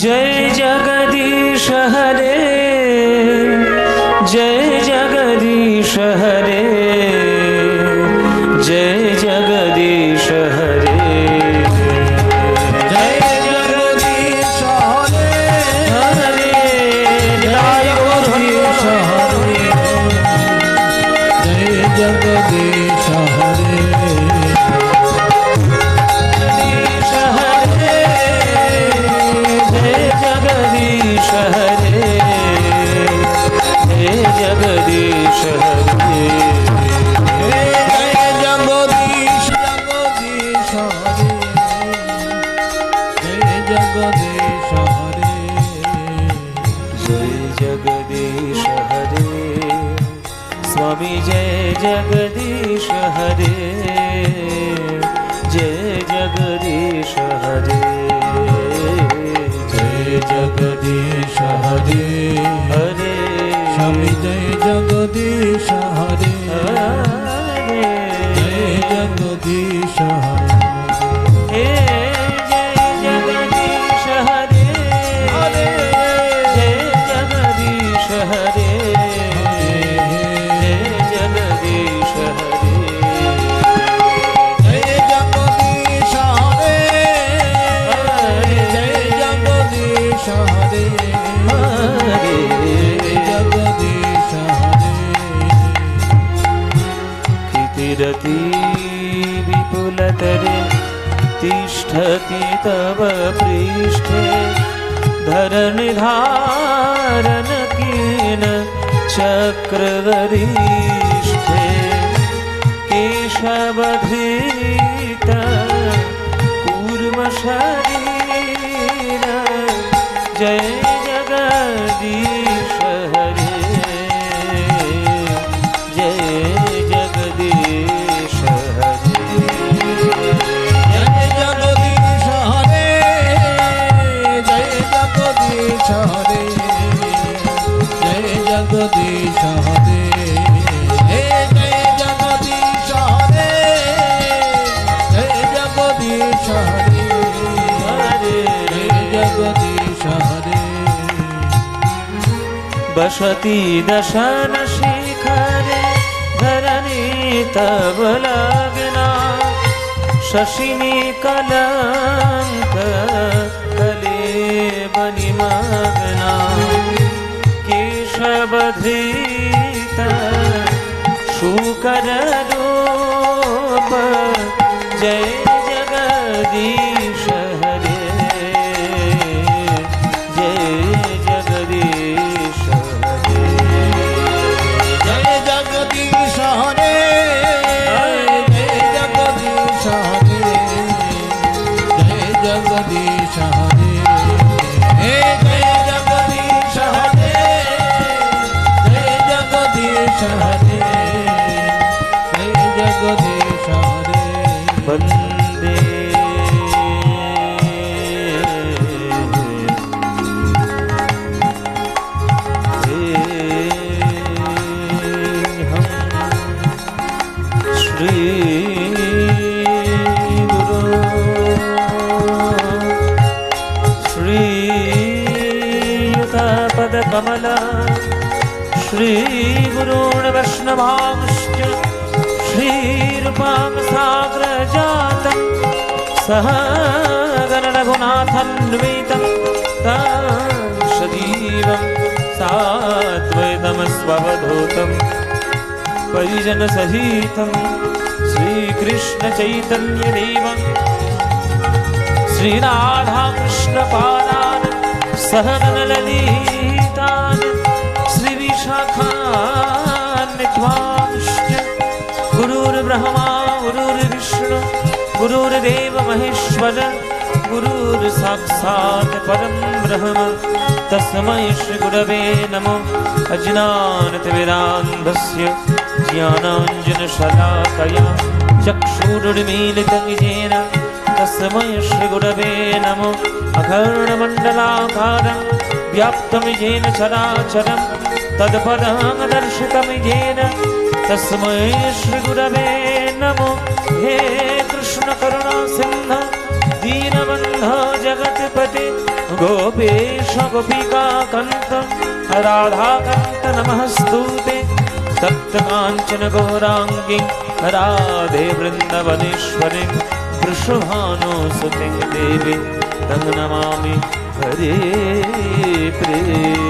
随着歌 ஜகதே সহা तिष्ठति तव पृष्ठे धरणिधारणकीन चक्रवरिष्ठे केशवधीत कूर्मशरीर जय वसति दशनशिखरे धरणी तव लग्ना शशिनि कलङ्क कले बनिमग्ना केशवधीत शुकररूप जय प्रभांश्च श्रीरूपां साग्रजातं सह गणरघुनाथन्वितं तांशदीवं साद्वैतमस्वधूतं परिजनसहितं श्रीकृष्णचैतन्यदेवं श्रीराधाकृष्णपादान् सहगणललितान् श्रीविशाखा ्रह्मा गुरुरिविष्णु गुरुर्देव महेश्वर गुरुर्साक्षात् परं ब्रह्म। तस्मै श्रीगुरवे नमो अजिनानतविराम्भस्य ज्ञानाञ्जनशदाकय चक्षुरुणिमीलितमिजेन तस्मै श्रीगुरवे नमो अकर्णमण्डलाकारं व्याप्तमिजेन चराचरं तद्परामदर्शितमिजेन तस्मै श्रीगुरवे नमो हे कृष्णकरुणासिन्ध दीनबन्ध जगत्पति गोपेश गोपिकाकन्त राधाकान्त नमःस्तु ते तप्तकाञ्चन गौराङ्गी राधे वृन्दवनेश्वरि वृषभानुसुतिं देवी तं नमामि हरे प्रे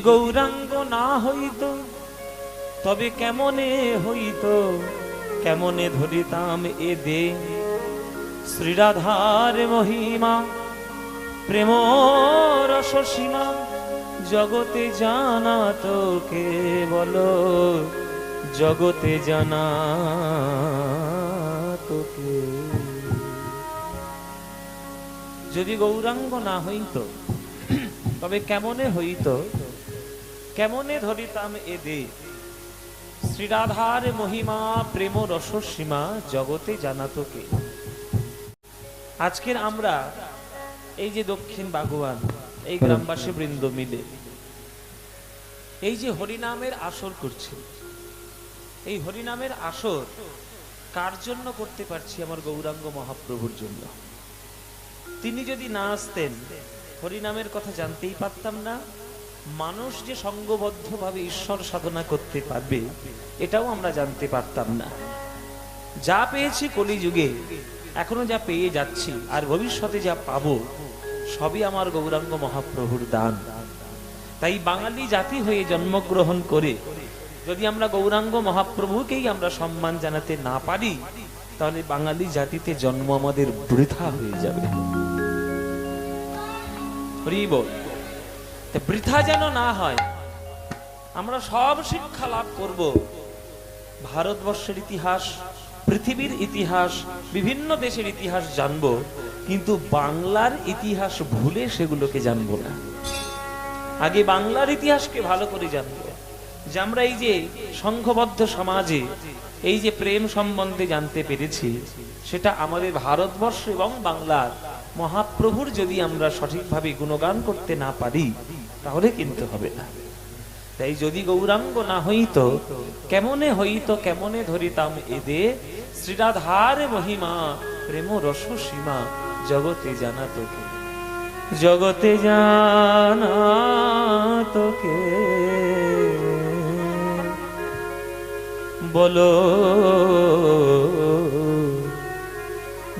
গৌরাঙ্গ না হইত, তবে কেমনে হইত, কেমনে ধরিতাম এ দে শ্রীরাধার মহিমা প্রেম রসসীমা, জগতে জানা তোকে বলো, জগতে জানা তোকে। যদি গৌরাঙ্গ না হইত, তবে কেমনে হইত? কেমনে ধরিতাম এ দে শ্রীরাধার মহিমা প্রেম রসসীমা জগতে জানাতো কে? আজকের আমরা এই যে দক্ষিণ বাগুয়ান এই গ্রামবাসী বৃন্দ মিলে এই যে হরিনামের আসর করছে এই হরিনামের আসর কার জন্য করতে পারছি আমার গৌরাঙ্গ মহাপ্রভুর জন্য? তিনি যদি না আসতেন হরিনামের কথা জানতেই পারতাম না মানুষ যে সঙ্গবদ্ধভাবে ঈশ্বর সাধনা করতে পারবে, এটাও আমরা জানতে পারতাম না। যা পেয়েছি কলিযুগে, এখনও যা পেয়ে যাচ্ছি, আর ভবিষ্যতে যা পাবো, সবই আমার গৌরাঙ্গ মহাপ্রভুর দান। তাই বাঙালি জাতি হয়ে জন্মগ্রহণ করে, যদি আমরা গৌরাঙ্গ মহাপ্রভুকেই আমরা সম্মান জানাতে না পারি, তাহলে বাঙালি জাতিতে জন্ম আমাদের বৃথা হয়ে যাবে। হরি বল। বৃথা যেন না হয়, আমরা সব শিক্ষা লাভ করব। ভারতবর্ষের ইতিহাস, পৃথিবীর ইতিহাস, বিভিন্ন দেশের ইতিহাস জানব, কিন্তু বাংলার ইতিহাস ভুলে সেগুলোকে জানব না। আগে বাংলার ইতিহাসকে ভালো করে জানব। যে আমরা এই যে সংঘবদ্ধ সমাজে, এই যে প্রেম সম্বন্ধে জানতে পেরেছি, সেটা আমাদের ভারতবর্ষ এবং বাংলার মহাপ্রভুর যদি আমরা সঠিকভাবে গুণগান করতে না পারি তাহলে কিন্তু হবে না। তাই যদি গৌরাঙ্গ না হইত, কেমনে হইত, কেমনে ধরিতাম এদে? শ্রীরাধার মহিমা, প্রেম রস সীমা, জগতে জানা তোকে। জগতে জানা তোকে। বলো,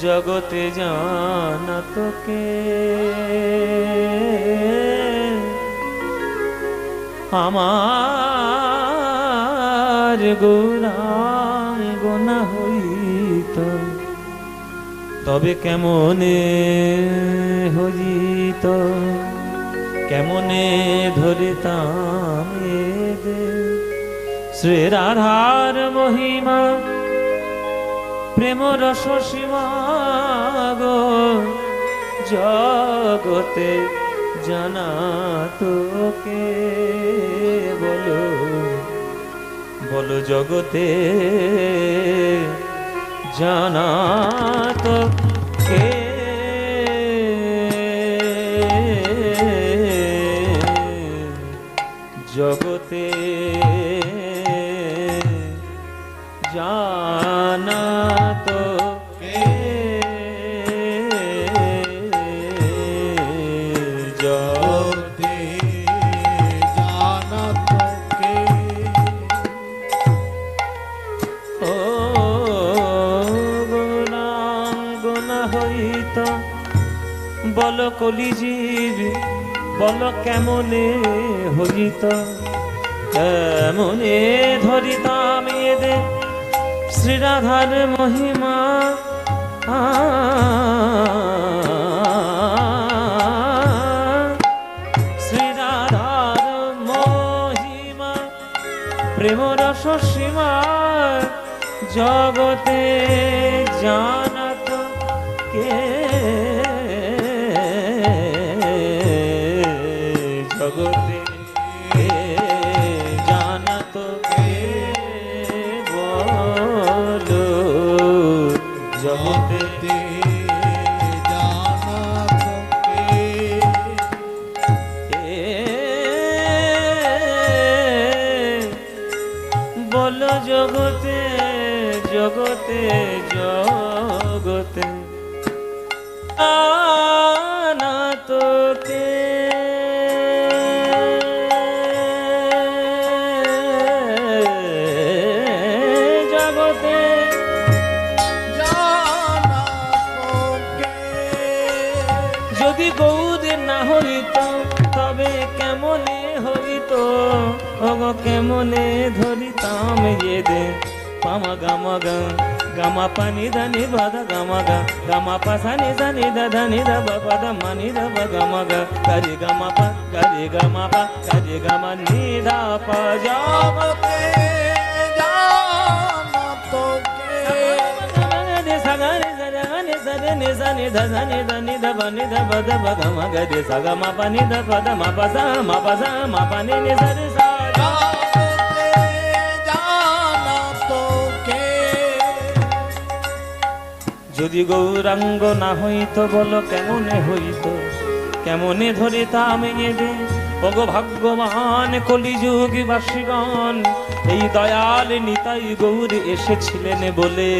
জগতে জানা তোকে। আমার গৌরাঙ্গ না হইত তবে কেমনে হইত? কেমনে ধরিতাম এ দে শ্রী রাধার মহিমা প্রেম রস সীমা জগতে জানা তোকে বলো বলো জগতে জানা তোকে। জগতে বল কলিজীব, বল কেমনে হইত কেমনে ধরিতাম এদে শ্রীরাধার মহিমা? শ্রীরাধার মহিমা প্রেম রস সীমা, জগতে জানাত কেমনে ধরিতাম এদে পামা গামা গা গামা পানি দানি বাদা গামা গা গামা পাসানি দানি দানি দা বাবা দা মানি দা বা গামা গা কারে গামা পা কারে গামা পা কারে গামা নি দা পা যাব কে জানা তোকে রে সাগারে জাগানে সারে নে সানি ধা সানি দানি দা বানি দা বাদা বা গামা গা রে সাগা মা পানি দা পাদা মা পাসা মা পাসা মা পানি নে সারে সা জানতে যদি গৌরাঙ্গ না হইতো, বলো কেমনে হইতো? কেমনে ধরে ধরিতাম এদে ওগো ভাগ্যবান কলিযুগ বাসীগণ, এই দয়াল নিতাই গৌর এসেছিলেন বলে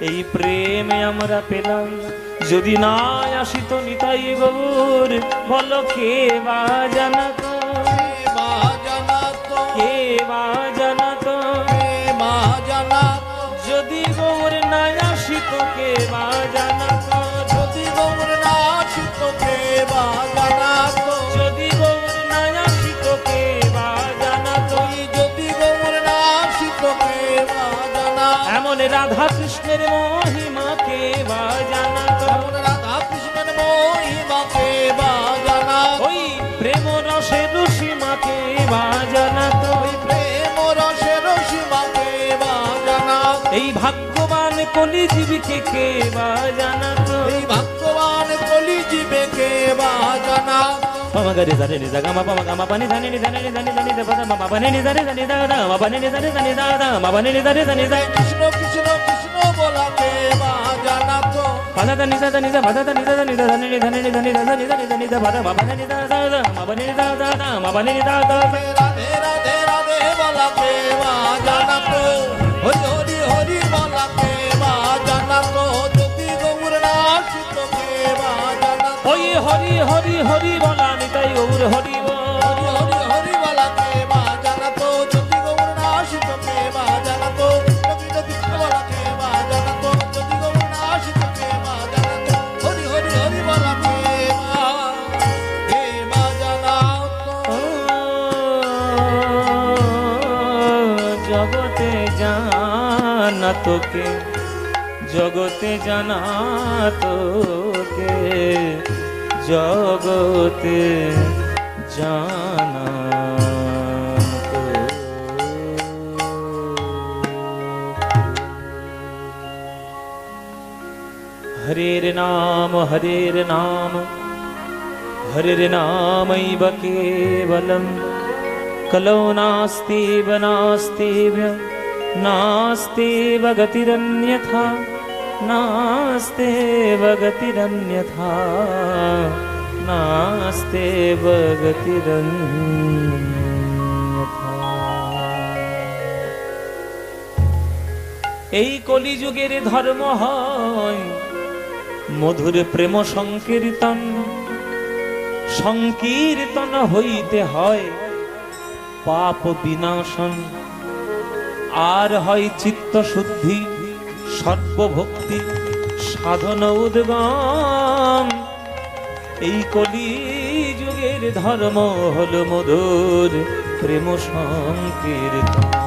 এই প্রেমে আমরা পেলাম। যদি না আসিত নিতাই গৌর, বলো কে বা জানাতো? এমন রাধা কৃষ্ণের মহিমা কে বা জানাতো এমন রাধা কৃষ্ণের মহিমা কে মা জানা। ওই প্রেম রসের সীমা কে বা জানাতো ওই প্রেম রসের সীমা কে মা জানা। এই ভাগ্যবান কলিজীবীকে কে বা জানাতো এই ভগবান কলি জীবে কে মা জানা Pama gari zare ni zaga ma pama gama pani zane ni zane ni zane zane da pada ma pani ni zane zane da da ma pani ni zane zane da da ma pani ni zane zane da Krishna Krishna Krishna বলা কে মা জানা তো pada da ni da da ni da pada da ni da da ni da zane ni zane ni zane da zane zane zane da pada ma pani ni da da da ma pani ni da da da ma pani ni da da da Radhe Radhe Radhe বলা কে মা জানা তো হরি হরি হরি বলা কে কে মা কে মা জানা তো জগতে জানা তোকে জগতে জানা তোকে জগতে জানা হরের নাম হরের নাম হরের নামৈব কেবলম কলৌ নাস্তিব নাস্তিব নাস্তিব গতিরন্যথা নাস্তেব গতিরন্যথা নাস্তেব গতিরন্যথা এই কলিযুগের ধর্ম হয় মধুর প্রেম সংকীর্তন। সংকীর্তন হইতে হয় পাপ বিনাশন। আর হয় চিত্ত শুদ্ধি সর্বভক্তি সাধন উদ্গম। এই কলি যুগের ধর্ম হল মধুর প্রেম সংকীর্তন।